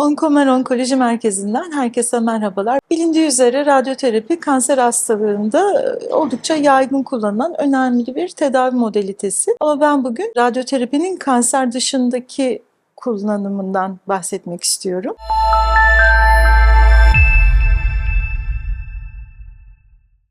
Onkomer Onkoloji Merkezi'nden herkese merhabalar. Bilindiği üzere radyoterapi kanser hastalığında e, oldukça yaygın kullanılan önemli bir tedavi modalitesi. Ama ben bugün radyoterapinin kanser dışındaki kullanımından bahsetmek istiyorum.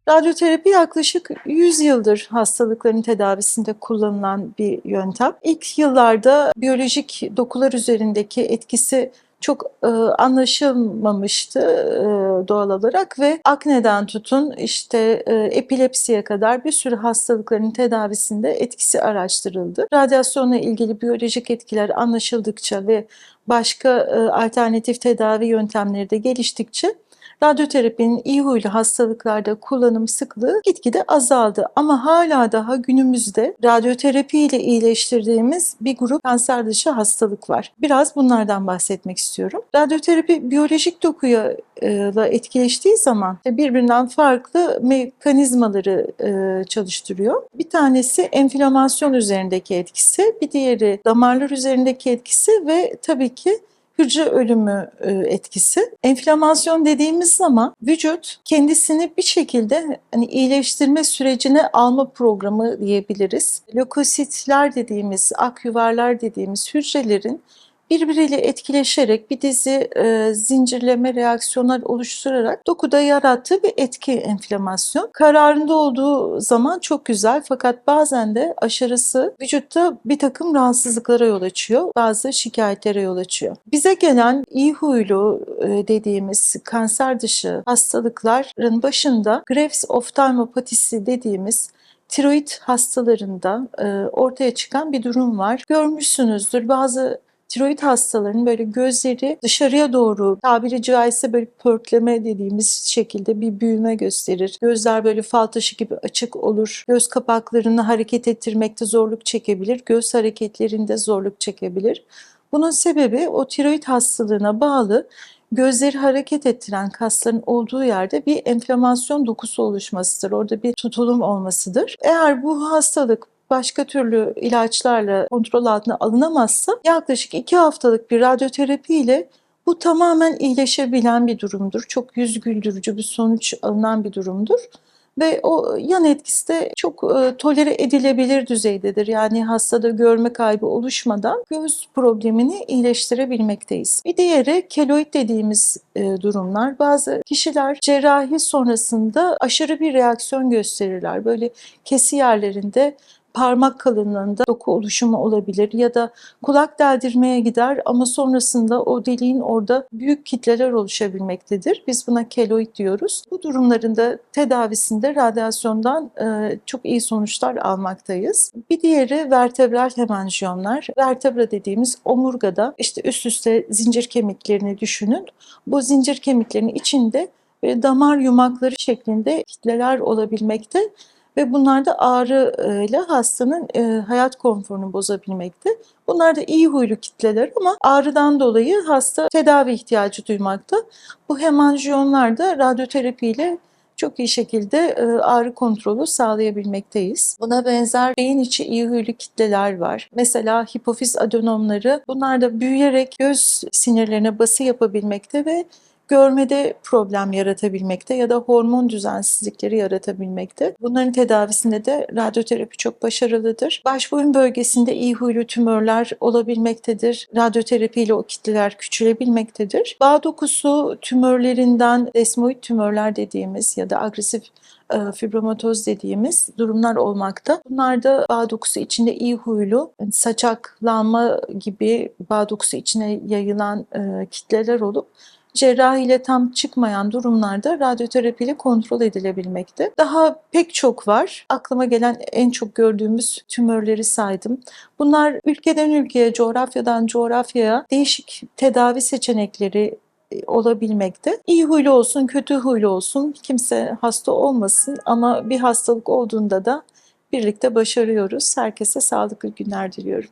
Radyoterapi yaklaşık 100 yıldır hastalıkların tedavisinde kullanılan bir yöntem. İlk yıllarda biyolojik dokular üzerindeki etkisi çok e, anlaşılmamıştı e, doğal olarak ve akneden tutun işte e, epilepsiye kadar bir sürü hastalıkların tedavisinde etkisi araştırıldı. Radyasyonla ilgili biyolojik etkiler anlaşıldıkça ve başka e, alternatif tedavi yöntemleri de geliştikçe radyoterapinin iyi huylu hastalıklarda kullanım sıklığı gitgide azaldı. Ama hala daha günümüzde radyoterapi ile iyileştirdiğimiz bir grup kanser dışı hastalık var. Biraz bunlardan bahsetmek istiyorum. Radyoterapi biyolojik dokuya e, etkileştiği zaman birbirinden farklı mekanizmaları e, çalıştırıyor. Bir tanesi enflamasyon üzerindeki etkisi, bir diğeri damarlar üzerindeki etkisi ve tabii ki hücre ölümü e, etkisi. Enflamasyon dediğimiz zaman vücut kendisini bir şekilde hani iyileştirme sürecine alma programı diyebiliriz. Lökositler dediğimiz, ak yuvarlar dediğimiz hücrelerin birbiriyle etkileşerek bir dizi e, zincirleme reaksiyonlar oluşturarak dokuda yarattığı bir etki enflamasyon. Kararında olduğu zaman çok güzel fakat bazen de aşırısı vücutta bir takım rahatsızlıklara yol açıyor. Bazı şikayetlere yol açıyor. Bize gelen iyi huylu e, dediğimiz kanser dışı hastalıkların başında Graves oftalmopatisi dediğimiz tiroid hastalarında e, ortaya çıkan bir durum var. Görmüşsünüzdür bazı tiroid hastalarının böyle gözleri dışarıya doğru tabiri caizse böyle pörtleme dediğimiz şekilde bir büyüme gösterir. Gözler böyle fal taşı gibi açık olur. Göz kapaklarını hareket ettirmekte zorluk çekebilir. Göz hareketlerinde zorluk çekebilir. Bunun sebebi o tiroid hastalığına bağlı gözleri hareket ettiren kasların olduğu yerde bir enflamasyon dokusu oluşmasıdır. Orada bir tutulum olmasıdır. Eğer bu hastalık başka türlü ilaçlarla kontrol altına alınamazsa yaklaşık iki haftalık bir radyoterapi ile bu tamamen iyileşebilen bir durumdur. Çok yüz güldürücü bir sonuç alınan bir durumdur. Ve o yan etkisi de çok e, tolere edilebilir düzeydedir. Yani hastada görme kaybı oluşmadan göz problemini iyileştirebilmekteyiz. Bir diğeri keloid dediğimiz e, durumlar. Bazı kişiler cerrahi sonrasında aşırı bir reaksiyon gösterirler. Böyle kesi yerlerinde parmak kalınlığında doku oluşumu olabilir ya da kulak deldirmeye gider ama sonrasında o deliğin orada büyük kitleler oluşabilmektedir. Biz buna keloid diyoruz. Bu durumlarında tedavisinde radyasyondan e, çok iyi sonuçlar almaktayız. Bir diğeri vertebral hemanjiyomlar. Vertebra dediğimiz omurgada işte üst üste zincir kemiklerini düşünün. Bu zincir kemiklerinin içinde böyle damar yumakları şeklinde kitleler olabilmekte ve bunlar da ağrı ile hastanın e, hayat konforunu bozabilmekte. Bunlar da iyi huylu kitleler ama ağrıdan dolayı hasta tedavi ihtiyacı duymakta. Bu hemanjiyonlar da radyoterapi ile çok iyi şekilde e, ağrı kontrolü sağlayabilmekteyiz. Buna benzer beyin içi iyi huylu kitleler var. Mesela hipofiz adenomları bunlar da büyüyerek göz sinirlerine bası yapabilmekte ve görmede problem yaratabilmekte ya da hormon düzensizlikleri yaratabilmekte. Bunların tedavisinde de radyoterapi çok başarılıdır. Baş boyun bölgesinde iyi huylu tümörler olabilmektedir. Radyoterapi ile o kitleler küçülebilmektedir. Bağ dokusu tümörlerinden desmoid tümörler dediğimiz ya da agresif e, fibromatoz dediğimiz durumlar olmakta. Bunlar da bağ dokusu içinde iyi huylu, saçaklanma gibi bağ dokusu içine yayılan e, kitleler olup cerrahi ile tam çıkmayan durumlarda radyoterapi ile kontrol edilebilmekte. Daha pek çok var. Aklıma gelen en çok gördüğümüz tümörleri saydım. Bunlar ülkeden ülkeye, coğrafyadan coğrafyaya değişik tedavi seçenekleri e, olabilmekte. İyi huylu olsun, kötü huylu olsun, kimse hasta olmasın ama bir hastalık olduğunda da birlikte başarıyoruz. Herkese sağlıklı günler diliyorum.